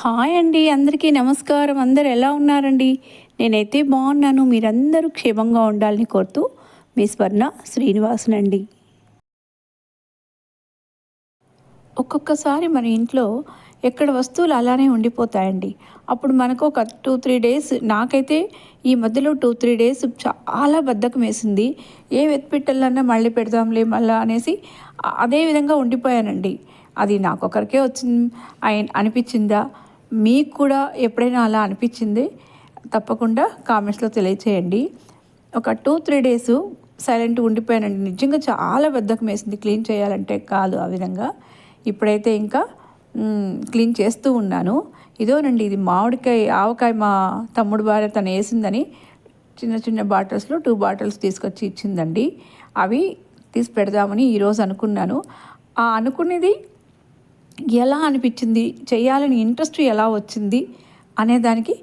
Hi అండి అందరికీ నమస్కారం. అందరు ఎలా ఉన్నారండి? నేనైతే బాగున్నాను. మీరందరూ క్షేమంగా ఉండాలని కోరుతూ మీ స్వర్ణ శ్రీనివాసనండి ఒక్కొక్కసారి మన ఇంట్లో ఎక్కడ వస్తువులు అలానే ఉండిపోతాయండి. అప్పుడు మనకు ఒక టూ త్రీ డేస్ నాకైతే ఈ మధ్యలో టూ త్రీ డేస్ చాలా బద్ధకం వేసింది. ఏ వెతిపెట్టాలన్నా మళ్ళీ పెడదాంలే మళ్ళీ అనేసి అదే విధంగా ఉండిపోయానండి. అది నాకొకరికే వచ్చింది అనిపించిందా? మీకు కూడా ఎప్పుడైనా అలా అనిపించింది? తప్పకుండా కామెంట్స్లో తెలియచేయండి. ఒక టూ త్రీ డేస్ సైలెంట్గా ఉండిపోయానండి. నిజంగా చాలా బద్ధకం వేసింది క్లీన్ చేయాలంటే కాదు ఆ విధంగా. ఇప్పుడైతే ఇంకా క్లీన్ చేస్తూ ఉన్నాను. ఇదోనండి ఇది మామిడికాయ ఆవకాయ మా తమ్ముడు భార్య తను వేసిందని చిన్న చిన్న బాటిల్స్లో టూ బాటిల్స్ తీసుకొచ్చి ఇచ్చిందండి. అవి తీసి పెడదామని ఈరోజు అనుకున్నాను. ఆ అనుకునేది ఎలా అనిపించింది? చేయాలని ఇంట్రెస్ట్ ఎలా వచ్చింది? అనే దానికి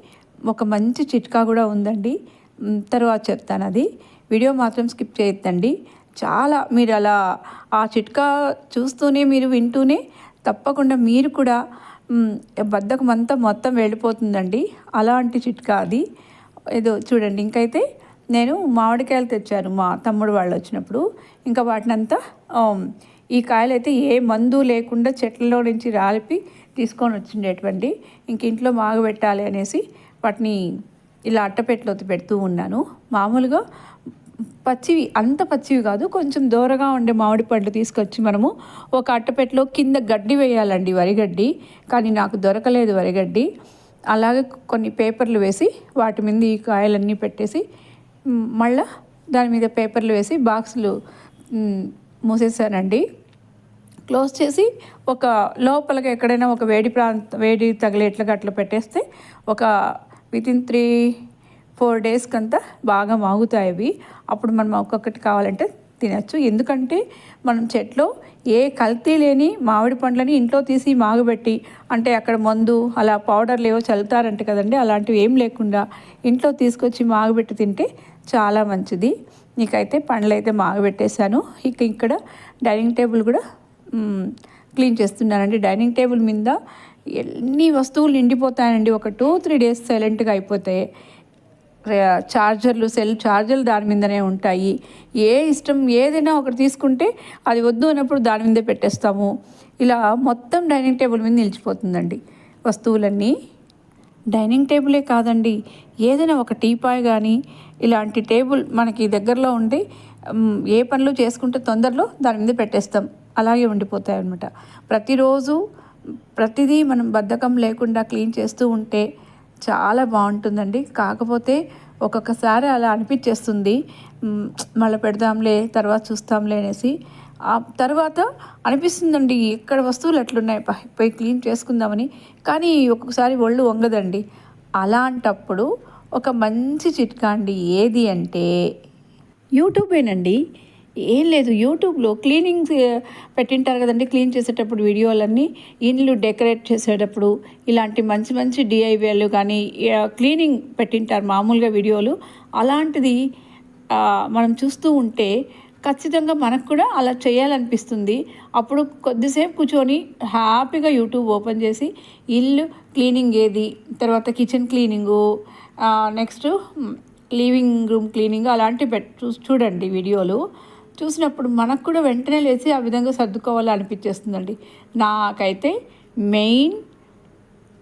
ఒక మంచి చిట్కా కూడా ఉందండి. తర్వాత చెప్తాను అది. వీడియో మాత్రం స్కిప్ చేయొద్దండి. చాలా మీరు అలా ఆ చిట్కా చూస్తూనే మీరు వింటూనే తప్పకుండా మీరు కూడా బద్దకం బద్ధకం అంతా మొత్తం వెళ్ళిపోతుందండి. అలాంటి చిట్కా అది. ఏదో చూడండి ఇంకైతే నేను మామిడికాయలు తెచ్చాను మా తమ్ముడు వాళ్ళు వచ్చినప్పుడు. ఇంకా వాటినంతా ఈ కాయలు అయితే ఏ మందు లేకుండా చెట్లలో నుంచి రాలిపి తీసుకొని వచ్చిండేటువంటి. ఇంక ఇంట్లో మాగబెట్టాలి అనేసి వాటిని ఇలా అట్టపెట్టలో పెడుతూ ఉన్నాను. మామూలుగా పచ్చివి అంత పచ్చివి కాదు కొంచెం దూరగా ఉండే మామిడి పండ్లు తీసుకొచ్చి మనము ఒక అట్టపెట్టలో కింద గడ్డి వేయాలండి వరిగడ్డి కానీ నాకు దొరకలేదు వరిగడ్డి అలాగే కొన్ని పేపర్లు వేసి వాటి మీద ఈ కాయలన్నీ పెట్టేసి మళ్ళా దాని మీద పేపర్లు వేసి బాక్సులు మూసేసానండి క్లోజ్ చేసి ఒక లోపలికి ఎక్కడైనా ఒక వేడి ప్రాంత వేడి తగిలేట్లుగా అట్లా పెట్టేస్తే ఒక వితిన్ త్రీ ఫోర్ డేస్కి అంతా బాగా మాగుతాయి అవి. అప్పుడు మనం ఒక్కొక్కటి కావాలంటే తినచ్చు. ఎందుకంటే మనం చెట్లో ఏ కల్తీ లేని మామిడి పండ్లని ఇంట్లో తీసి మాగబెట్టి అంటే అక్కడ మందు అలా పౌడర్లు ఏవో చల్లుతారంట కదండి అలాంటివి ఏం లేకుండా ఇంట్లో తీసుకొచ్చి మాగబెట్టి తింటే చాలా మంచిది. నీకైతే పండ్లు అయితే మాగబెట్టేశాను ఇక ఇక్కడ డైనింగ్ టేబుల్ కూడా క్లీన్ చేస్తున్నానండి. డైనింగ్ టేబుల్ మీద ఎన్ని వస్తువులు నిండిపోతాయండి. ఒక టూ త్రీ డేస్ సైలెంట్గా అయిపోతాయి ఛార్జర్లు చార్జర్లు సెల్ చార్జర్లు దాని మీదనే ఉంటాయి. ఏ ఇష్టం ఏదైనా ఒకటి తీసుకుంటే అది వద్దు అన్నప్పుడు దాని మీదే పెట్టేస్తాము. ఇలా మొత్తం డైనింగ్ టేబుల్ మీద నిలిచిపోతుందండి వస్తువులన్నీ. డైనింగ్ టేబులే కాదండి ఏదైనా ఒక టీపాయ్ కానీ ఇలాంటి టేబుల్ మనకి దగ్గరలో ఉండి ఏ పనులు చేసుకుంటే తొందరలో దాని మీద పెట్టేస్తాం. అలాగే ఉండిపోతాయి అనమాట ప్రతిరోజు ప్రతిదీ మనం బద్ధకం లేకుండా క్లీన్ చేస్తూ ఉంటే చాలా బాగుంటుందండి. కాకపోతే ఒక్కొక్కసారి అలా అనిపించేస్తుంది. మళ్ళీ పెడదాంలే తర్వాత చూస్తాంలే అనేసి. ఆ తర్వాత అనిపిస్తుందండి ఎక్కడ వస్తువులు ఎట్లున్నాయి పోయి క్లీన్ చేసుకుందామని. కానీ ఒక్కొక్కసారి ఒళ్ళు వంగదండి. అలాంటప్పుడు ఒక మంచి చిట్కా అండి ఏది అంటే యూట్యూబేనండి. ఏం లేదు యూట్యూబ్లో క్లీనింగ్ పెట్టింటారు కదండి క్లీన్ చేసేటప్పుడు వీడియోలన్నీ ఇండ్లు డెకరేట్ చేసేటప్పుడు ఇలాంటి మంచి మంచి డిఐవీలు కానీ క్లీనింగ్ పెట్టింటారు మామూలుగా వీడియోలు. అలాంటిది మనం చూస్తూ ఉంటే ఖచ్చితంగా మనకు కూడా అలా చేయాలనిపిస్తుంది. అప్పుడు కొద్దిసేపు కూర్చొని హ్యాపీగా యూట్యూబ్ ఓపెన్ చేసి ఇల్లు క్లీనింగ్ ఏది? తర్వాత kitchen cleaning next living room cleaning అలాంటివి పెట్ చూ చూడండి వీడియోలు. చూసినప్పుడు మనకు కూడా వెంటనే లేచి ఆ విధంగా సర్దుకోవాలి అనిపించేస్తుందండి నాకైతే మెయిన్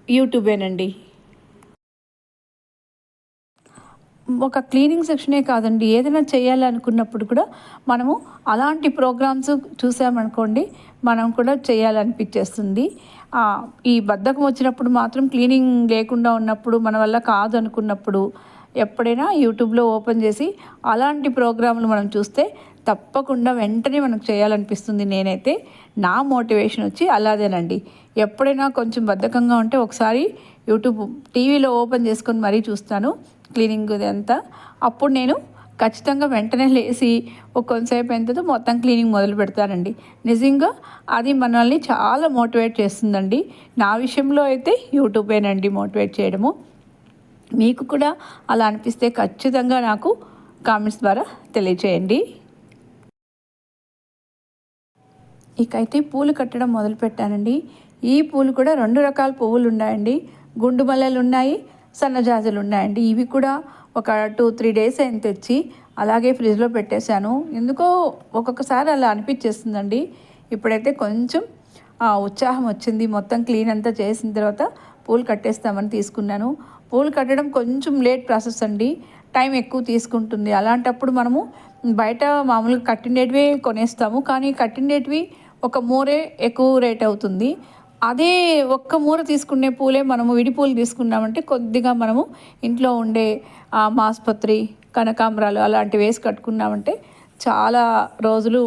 యూట్యూబేనండి. ఒక క్లీనింగ్ సెక్షనే కాదండి. ఏదైనా చేయాలనుకున్నప్పుడు కూడా మనము అలాంటి ప్రోగ్రామ్స్ చూసామనుకోండి మనం కూడా చేయాలనిపించేస్తుంది ఈ బద్ధకం వచ్చినప్పుడు మాత్రం క్లీనింగ్ లేకుండా ఉన్నప్పుడు మన వల్ల కాదు అనుకున్నప్పుడు ఎప్పుడైనా యూట్యూబ్లో ఓపెన్ చేసి అలాంటి ప్రోగ్రాంలు మనం చూస్తే తప్పకుండా వెంటనే మనకు చేయాలనిపిస్తుంది నేనైతే. నా మోటివేషన్ వచ్చి అలాదేనండి. ఎప్పుడైనా కొంచెం బద్ధకంగా ఉంటే ఒకసారి యూట్యూబ్ టీవీలో ఓపెన్ చేసుకొని మరీ చూస్తాను. క్లీనింగ్ ఇదంతా అప్పుడు నేను ఖచ్చితంగా వెంటనే లేచి ఒక కొంతసేపు ఎంతదో మొత్తం క్లీనింగ్ మొదలు పెడతానండి. నిజంగా అది మనల్ని చాలా మోటివేట్ చేస్తుందండి. నా విషయంలో అయితే యూట్యూబేనండి మోటివేట్ చేయడము. మీకు కూడా అలా అనిపిస్తే ఖచ్చితంగా నాకు కామెంట్స్ ద్వారా తెలియచేయండి. ఇకైతే పూలు కట్టడం మొదలు పెట్టానండి ఈ పూలు కూడా రెండు రకాల పువ్వులు ఉన్నాయండి. గుండు మల్లెలు ఉన్నాయి సన్నజాజులు ఉన్నాయండి. ఇవి కూడా ఒక టూ త్రీ డేస్ అయిన తెచ్చి అలాగే ఫ్రిడ్జ్లో పెట్టేశాను. ఎందుకో ఒక్కొక్కసారి అలా అనిపించేస్తుందండి. ఇప్పుడైతే కొంచెం ఉత్సాహం వచ్చింది. మొత్తం క్లీన్ అంతా చేసిన తర్వాత పూలు కట్టేస్తామని తీసుకున్నాను. పూలు కట్టడం కొంచెం లేట్ ప్రాసెస్ అండి. టైం ఎక్కువ తీసుకుంటుంది. అలాంటప్పుడు మనము బయట మామూలుగా కట్టిండేటివి కొనేస్తాము. కానీ కట్టిండేటివి ఒక మూరే ఎక్కువ రేట్ అవుతుంది. అదే ఒక్క మూర తీసుకునే పూలే మనము విడి పూలు తీసుకున్నామంటే కొద్దిగా మనము ఇంట్లో ఉండే మాస్పత్రి కనకాంబరాలు అలాంటివి వేసి కట్టుకున్నామంటే చాలా రోజులు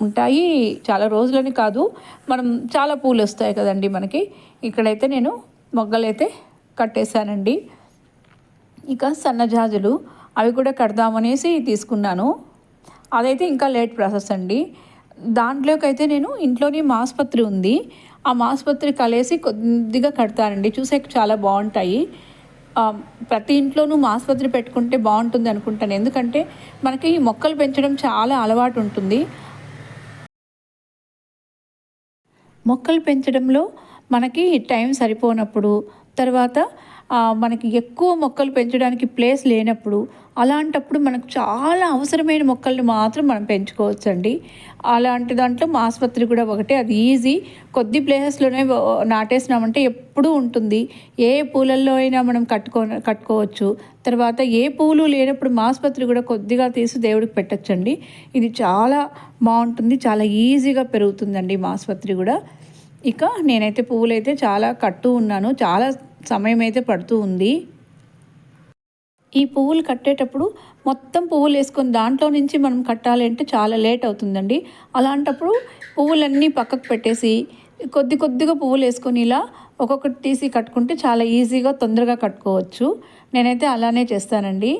ఉంటాయి. చాలా రోజులని కాదు. మనం చాలా పూలు వస్తాయి కదండి మనకి. ఇక్కడైతే నేను మొగ్గలైతే కట్టేశానండి. ఇక సన్నజాజులు అవి కూడా కడదామనేసి తీసుకున్నాను. అదైతే ఇంకా లేట్ ప్రాసెస్ అండి. దాంట్లోకి అయితే నేను ఇంట్లోనే మాస్పత్రి ఉంది. ఆ మాసుపత్రి కలిసి కొద్దిగా కడతారండి. చూసే చాలా బాగుంటాయి. ప్రతి ఇంట్లోనూ ఆసుపత్రి పెట్టుకుంటే బాగుంటుంది అనుకుంటాను. ఎందుకంటే మనకి మొక్కలు పెంచడం చాలా అలవాటు ఉంటుంది. మొక్కలు పెంచడంలో మనకి టైం సరిపోనప్పుడు తర్వాత మనకి ఎక్కువ మొక్కలు పెంచడానికి ప్లేస్ లేనప్పుడు అలాంటప్పుడు మనకు చాలా అవసరమైన మొక్కల్ని మాత్రం మనం పెంచుకోవచ్చండి. అలాంటి దాంట్లో ఆసుపత్రి కూడా ఒకటే అది ఈజీ. కొద్ది ప్లేసెస్లోనే నాటేసినామంటే ఎప్పుడూ ఉంటుంది. ఏ పూలల్లో అయినా మనం కట్టుకో కట్టుకోవచ్చు. తర్వాత ఏ పూలు లేనప్పుడు మాస్పత్రి కూడా కొద్దిగా తీసి దేవుడికి పెట్టచ్చండి. ఇది చాలా బాగుంటుంది చాలా ఈజీగా పెరుగుతుందండి మాస్పత్రి కూడా. ఇక నేనైతే పువ్వులైతే చాలా కట్టు ఉన్నాను చాలా సమయం అయితే పడుతూ ఉంది. ఈ పువ్వులు కట్టేటప్పుడు మొత్తం పువ్వులు వేసుకొని దాంట్లో నుంచి మనం కట్టాలి అంటే చాలా లేట్ అవుతుందండి. అలాంటప్పుడు పువ్వులన్నీ పక్కకు పెట్టేసి కొద్ది కొద్దిగా పువ్వులు వేసుకొని ఇలా ఒక్కొక్కటి తీసి కట్టుకుంటే చాలా ఈజీగా తొందరగా కట్టుకోవచ్చు. నేనైతే అలానే చేస్తానండి.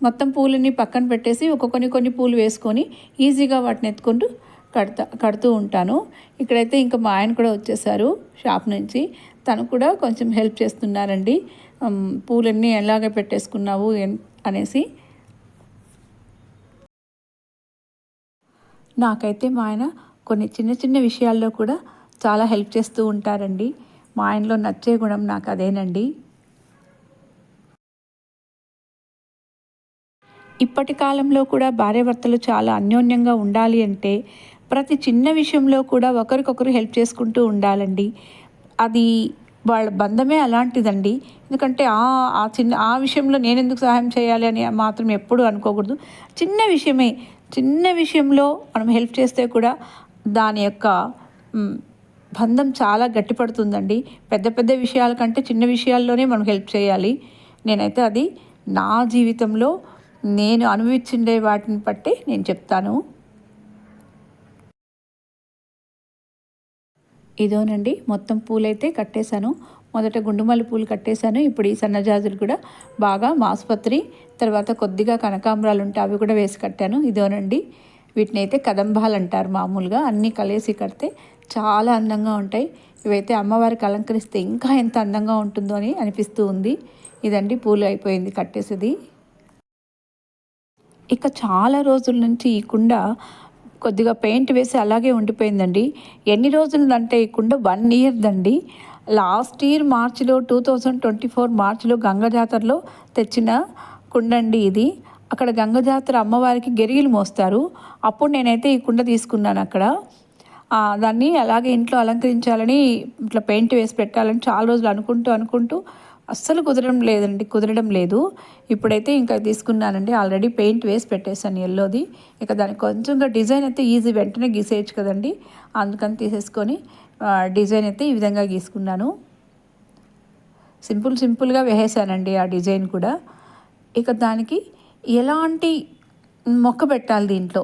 మొత్తం పూలన్నీ పక్కన పెట్టేసి ఒక్కొక్కని కొన్ని పూలు వేసుకొని ఈజీగా వాటిని ఎత్తుకుంటూ కడతా కడుతూ ఉంటాను. ఇక్కడైతే ఇంకా మా ఆయన కూడా వచ్చేసారు షాప్ నుంచి. తను కూడా కొంచెం హెల్ప్ చేస్తున్నారండి. పూలన్నీ ఎలాగ పెట్టేసుకున్నావు అనేసి. నాకైతే మా ఆయన కొన్ని చిన్న చిన్న విషయాల్లో కూడా చాలా హెల్ప్ చేస్తూ ఉంటారండి. మా ఆయనలో నచ్చే గుణం నాకు అదేనండి. ఇప్పటి కాలంలో కూడా భార్యాభర్తలు చాలా అన్యోన్యంగా ఉండాలి అంటే ప్రతి చిన్న విషయంలో కూడా ఒకరికొకరు హెల్ప్ చేసుకుంటూ ఉండాలండి. అది వాళ్ళ బంధమే అలాంటిదండి. ఎందుకంటే ఆ చిన్న ఆ విషయంలో నేను ఎందుకు సహాయం చేయాలి అని మాత్రం ఎప్పుడు అనుకోకూడదు. చిన్న విషయమే చిన్న విషయంలో మనం హెల్ప్ చేస్తే కూడా దాని యొక్క బంధం చాలా గట్టిపడుతుందండి. పెద్ద పెద్ద విషయాల కంటే చిన్న విషయాల్లోనే మనం హెల్ప్ చేయాలి. నేనైతే అది నా జీవితంలో నేను అనుభవించిండే వాటిని బట్టి నేను చెప్తాను. ఇదోనండి. మొత్తం పూలైతే కట్టేశాను. మొదట గుండుమల్లి పూలు కట్టేశాను. ఇప్పుడు ఈ సన్నజాజులు కూడా బాగా మాసుపత్రి తర్వాత కొద్దిగా కనకాంబరాలు ఉంటే అవి కూడా వేసి కట్టాను. ఇదోనండి. వీటిని అయితే కదంబాలు అంటారు మామూలుగా. అన్నీ కలిసి కడితే చాలా అందంగా ఉంటాయి. ఇవైతే అమ్మవారికి అలంకరిస్తే ఇంకా ఎంత అందంగా ఉంటుందో అని అనిపిస్తూ ఉంది. ఇదండి పూలు అయిపోయింది కట్టేసేది. ఇక చాలా రోజుల నుంచి ఈ కుండ కొద్దిగా పెయింట్ వేసి అలాగే ఉండిపోయిందండి. ఎన్ని రోజులు అంటే ఈ కుండ వన్ ఇయర్ దండి లాస్ట్ ఇయర్ మార్చిలో టూ థౌజండ్ ట్వంటీ ఫోర్ మార్చిలో గంగ జాతరలో తెచ్చిన కుండండి ఇది. అక్కడ గంగ జాతర అమ్మవారికి గెరిగిలు మోస్తారు. అప్పుడు నేనైతే ఈ కుండ తీసుకున్నాను అక్కడ. దాన్ని అలాగే ఇంట్లో అలంకరించాలని ఇట్లా పెయింట్ వేసి పెట్టాలని చాలా రోజులు అనుకుంటూ అనుకుంటూ అస్సలు కుదరడం లేదండి కుదరడం లేదు. ఇప్పుడైతే ఇంకా తీసుకున్నానండి. ఆల్రెడీ పెయింట్ వేసి పెట్టేశాను ఎల్లోది. ఇక దానికి కొంచెంగా డిజైన్ అయితే ఈజీ వెంటనే గీసేయచ్చు కదండి. అందుకని తీసేసుకొని డిజైన్ అయితే ఈ విధంగా గీసుకున్నాను. సింపుల్ సింపుల్గా వేసేసానండి ఆ డిజైన్ కూడా. ఇక దానికి ఎలాంటి మొక్క పెట్టాలి దీంట్లో?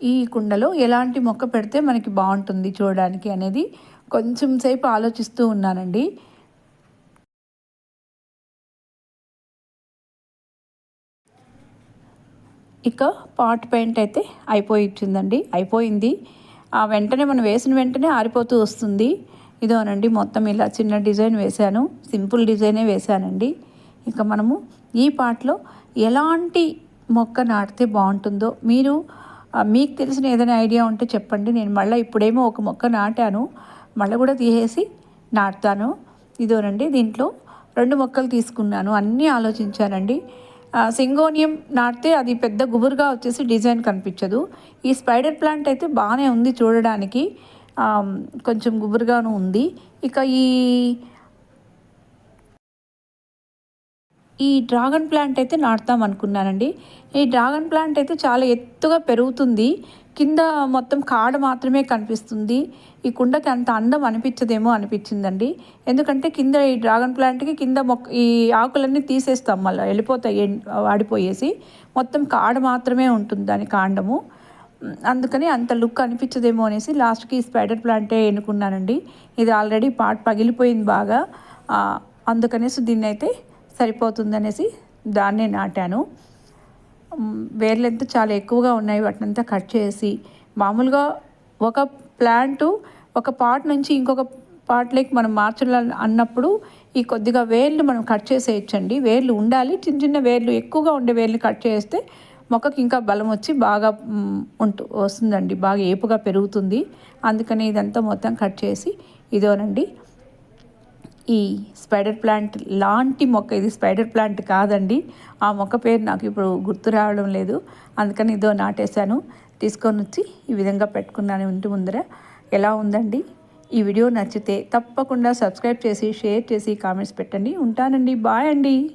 ఈ కుండలో ఎలాంటి మొక్క పెడితే మనకి బాగుంటుంది చూడడానికి అనేది కొంచెం సేపు ఆలోచిస్తూ ఉన్నానండి. ఇక పాట్ పెయింట్ అయితే అయిపోయి ఇచ్చిందండి అయిపోయింది. ఆ వెంటనే మనం వేసిన వెంటనే ఆరిపోతూ వస్తుంది. ఇదోనండి మొత్తం ఇలా చిన్న డిజైన్ వేశాను. సింపుల్ డిజైనే వేశానండి. ఇక మనము ఈ పాటలో ఎలాంటి మొక్క నాటితే బాగుంటుందో మీరు మీకు తెలిసిన ఏదైనా ఐడియా ఉంటే చెప్పండి. నేను మళ్ళీ ఇప్పుడేమో ఒక మొక్క నాటాను. మళ్ళీ కూడా తీసేసి నాటుతాను. ఇదోనండి దీంట్లో రెండు మొక్కలు తీసుకున్నాను. అన్నీ ఆలోచించానండి. సింగోనియం నాటితే అది పెద్ద గుబురుగా వచ్చేసి డిజైన్ కనిపించదు. ఈ స్పైడర్ ప్లాంట్ అయితే బాగానే ఉంది చూడడానికి. కొంచెం గుబురుగాను ఉంది. ఇక ఈ ఈ డ్రాగన్ ప్లాంట్ అయితే నాటుతాం అనుకున్నానండి. ఈ డ్రాగన్ ప్లాంట్ అయితే చాలా ఎత్తుగా పెరుగుతుంది. కింద మొత్తం కాడ మాత్రమే కనిపిస్తుంది. ఈ కుండకి అంత అందం అనిపించదేమో అనిపించిందండి. ఎందుకంటే కింద ఈ డ్రాగన్ ప్లాంట్కి కింద మొక్క ఈ ఆకులన్నీ తీసేస్తాం మళ్ళీ వెళ్ళిపోతాయి వాడిపోయేసి. మొత్తం కాడ మాత్రమే ఉంటుంది దాని కాండము. అందుకని అంత లుక్ అనిపించదేమో అనేసి లాస్ట్కి స్పైడర్ ప్లాంటే ఎన్నుకున్నానండి. ఇది ఆల్రెడీ పాట్ పగిలిపోయింది బాగా. అందుకనేసి దీన్ని అయితే సరిపోతుందనేసి దాన్నే నాటాను. మ్, చాలా ఎక్కువగా ఉన్నాయి వాటినంతా కట్ చేసి. మామూలుగా ఒక ప్లాంటు ఒక పార్ట్ నుంచి ఇంకొక పార్ట్లోకి మనం మార్చాలని అన్నప్పుడు ఈ కొద్దిగా వేర్లు మనం కట్ చేసేయచ్చండి. వేర్లు ఉండాలి చిన్న చిన్న వేర్లు ఎక్కువగా ఉండే వేర్లు కట్ చేస్తే మొక్కకి ఇంకా బలం వచ్చి బాగా ఉంటు వస్తుందండి బాగా ఏపుగా పెరుగుతుంది. అందుకని ఇదంతా మొత్తం కట్ చేసి ఇదోనండి. ఈ స్పైడర్ ప్లాంట్ లాంటి మొక్క ఇది స్పైడర్ ప్లాంట్ కాదండి. ఆ మొక్క పేరు నాకు ఇప్పుడు గుర్తు రావడం లేదు. అందుకని ఇదో నాటేశాను. తీసుకొని వచ్చి ఈ విధంగా పెట్టుకున్నాను ఇంటి ముందర. ఎలా ఉందండి? ఈ వీడియో నచ్చితే తప్పకుండా సబ్స్క్రైబ్ చేసి షేర్ చేసి కామెంట్స్ పెట్టండి. ఉంటానండి. బాయ్ అండి.